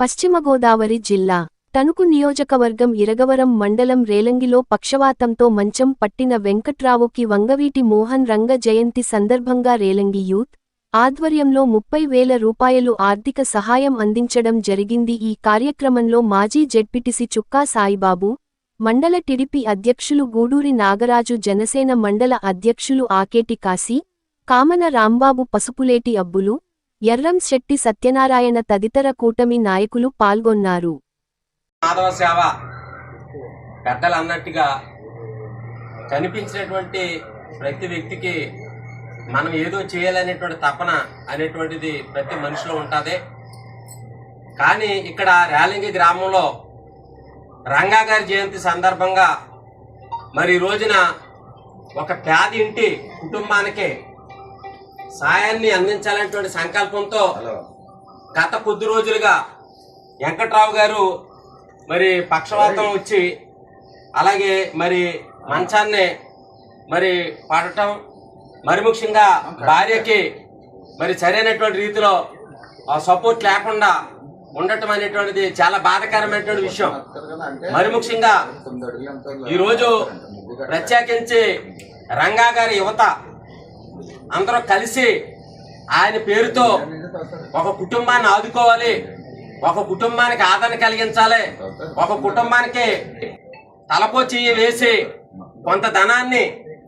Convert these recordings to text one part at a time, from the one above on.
పశ్చిమ గోదావరి జిల్లా తణుకు నియోజకవర్గం ఇరగవరం మండలం రేలంగిలో పక్షవాతంతో మంచం పట్టిన వెంకట్రావుకి వంగవీటి మోహన్ రంగ జయంతి సందర్భంగా రేలంగి యూత్ ఆధ్వర్యంలో ముప్పై వేల రూపాయలు ఆర్థిక సహాయం అందించడం జరిగింది. ఈ కార్యక్రమంలో మాజీ జెడ్పిటిసి చుక్కా సాయిబాబు మండల టిడిపి అధ్యక్షులు గూడూరి నాగరాజు జనసేన మండల అధ్యక్షులు ఆకేటి కాశీ కామన రాంబాబు పసుపులేటి అబ్బులు ఎర్రం శెట్టి సత్యనారాయణ తదితర కూటమి నాయకులు పాల్గొన్నారు. మాధవ సేవ పెద్దలు అన్నట్టుగా కనిపించినటువంటి ప్రతి వ్యక్తికి మనం ఏదో చేయాలనేటువంటి తపన అనేటువంటిది ప్రతి మనిషిలో ఉంటుంది. కానీ ఇక్కడ రేలంగి గ్రామంలో రంగా గారి జయంతి సందర్భంగా మరి రోజున ఒక పేద ఇంటి కుటుంబానికి సాయాన్ని అందించాలనేటువంటి సంకల్పంతో గత కొద్ది రోజులుగా వెంకట్రావు గారు మరి పక్షవాతం వచ్చి అలాగే మరి మంచాన్ని మరి పడటం మరి ముఖ్యంగా భార్యకి మరి సరైనటువంటి రీతిలో ఆ సపోర్ట్ లేకుండా ఉండటం అనేటువంటిది చాలా బాధాకరమైనటువంటి విషయం. మరి ముఖ్యంగా ఈరోజు ప్రత్యేకించి రంగా గారి యువత అందరూ కలిసి ఆయన పేరుతో ఒక కుటుంబాన్ని ఆదుకోవాలి. ఒక కుటుంబానికి ఆదరణ కలిగించాలి. ఒక కుటుంబానికి తలపో చెయ్యి వేసి కొంత ధనాన్ని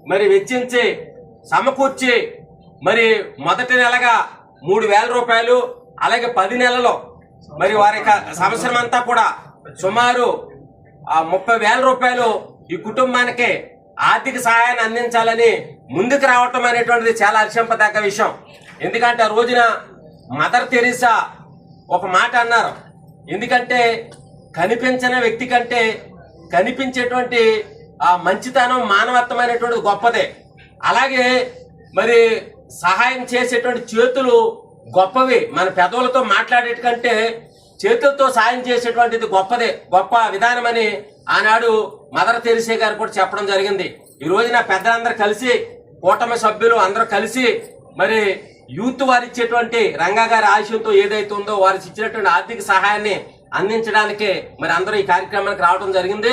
మరి వెచ్చించి సమకూర్చి మరి మొదటి నెలగా మూడు వేల రూపాయలు అలాగే పది నెలలో మరి వారి యొక్క సంవత్సరం అంతా కూడా సుమారు ఆ ముప్పై వేల రూపాయలు ఈ కుటుంబానికి ఆర్థిక సహాయాన్ని అందించాలని ముందుకు రావటం అనేటువంటిది చాలా హర్షింపదగ్గ విషయం. ఎందుకంటే ఆ రోజున మదర్ తెరీసా ఒక మాట అన్నారు. ఎందుకంటే కనిపించిన వ్యక్తి కంటే కనిపించేటువంటి ఆ మంచితనం మానవత్వమైనటువంటిది గొప్పదే. అలాగే మరి సహాయం చేసేటువంటి చేతులు గొప్పవి. మన పెదవులతో మాట్లాడేటకంటే చేతులతో సాయం చేసేటువంటిది గొప్పదే. గొప్ప విధానమని ఆనాడు మదర్ తెరిసే గారు కూడా చెప్పడం జరిగింది. ఈ రోజున పెద్దలందరూ కలిసి కూటమి సభ్యులు అందరూ కలిసి మరి యూత్ వారు ఇచ్చేటువంటి రంగా గారి ఆశయంతో ఏదైతే ఉందో వారికి ఇచ్చినటువంటి ఆర్థిక సహాయాన్ని అందించడానికి మరి అందరూ ఈ కార్యక్రమానికి రావడం జరిగింది.